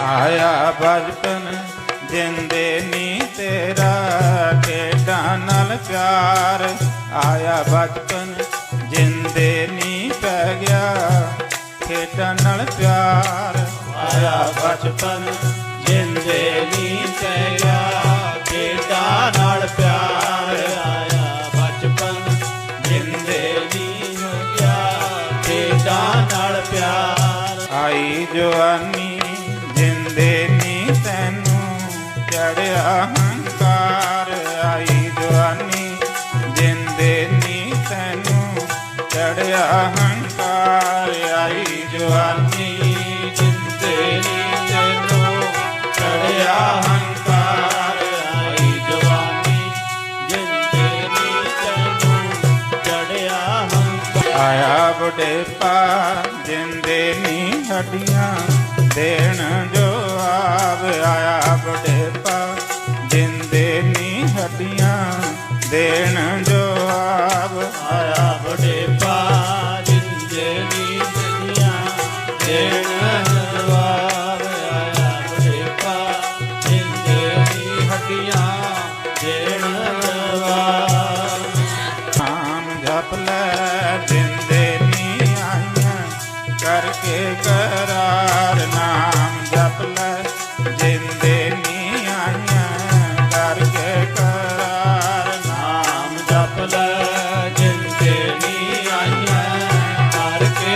ਆਇਆ ਬਚਪਨ ਜਿੰਦੇ ਨੀ ਤੇਰਾ, ਖੇਡਾਂ ਨਾਲ ਪਿਆਰ। ਆਇਆ ਬਚਪਨ ਜਿੰਦੇ ਨੀ ਪੈ ਗਿਆ, ਖੇਡਾਂ ਨਾਲ ਪਿਆਰ। ਆਇਆ ਬਚਪਨ ਜਿੰਦੇ ਨੀ ਪੈ ਗਿਆ, ਖੇਡਾਂ ਨਾਲ ਪਿਆਰ। ਆਇਆ ਬਚਪਨ ਜਿੰਦੇ ਨੀ ਗਿਆ, ਖੇਡਾਂ ਨਾਲ ਪਿਆਰ। ਆਈ ਜਵਾਨੀ ਚੜਿਆ ਹੰਕਾਰ ਆਈ ਜਵਾਨੀ, ਜਿੰਦੇ ਨੀ ਤੈਨੂੰ ਚੜਿਆ ਹੰਕਾਰ ਆਈ ਜਵਾਨੀ, ਜਿੰਦੇ ਨੀ ਤੈਨੂੰ ਚੜਿਆ ਹੰਕਾਰ ਆਈ ਜਵਾਨੀ, ਜਿੰਦੇ ਨੀ ਤੈਨੂੰ ਚੜਿਆ ਹੰਕਾਰ। ਆਇਆ ਬੁਢੇਪਾ ਜਿੰਦੇ ਨੀ ਹੱਡੀਆਂ ਦੇਣ ਜੋ ਆਵ, ਆਇਆ ਬੁਢੇਪਾ ਨੀ ਦੇਣ ਜੋ ਆਇਆ ਬੜੇ ਪਾ ਜਿੰਦੇ ਦੁਨੀਆ ਦੇਣ ਜਵਾਬ ਆਇਆ ਬੜੇ ਪਾ ਜਿੰਦੇ ਹੱਡੀਆਂ ਦੇਣ ਜਵਾਬ ਨਾਮ ਜਪ ਲੈ ਜਿੰਦੇ ਨੀ ਆਈਆਂ ਕਰਕੇ ਕਰਾਰ। ਨਾਮ ਜਪ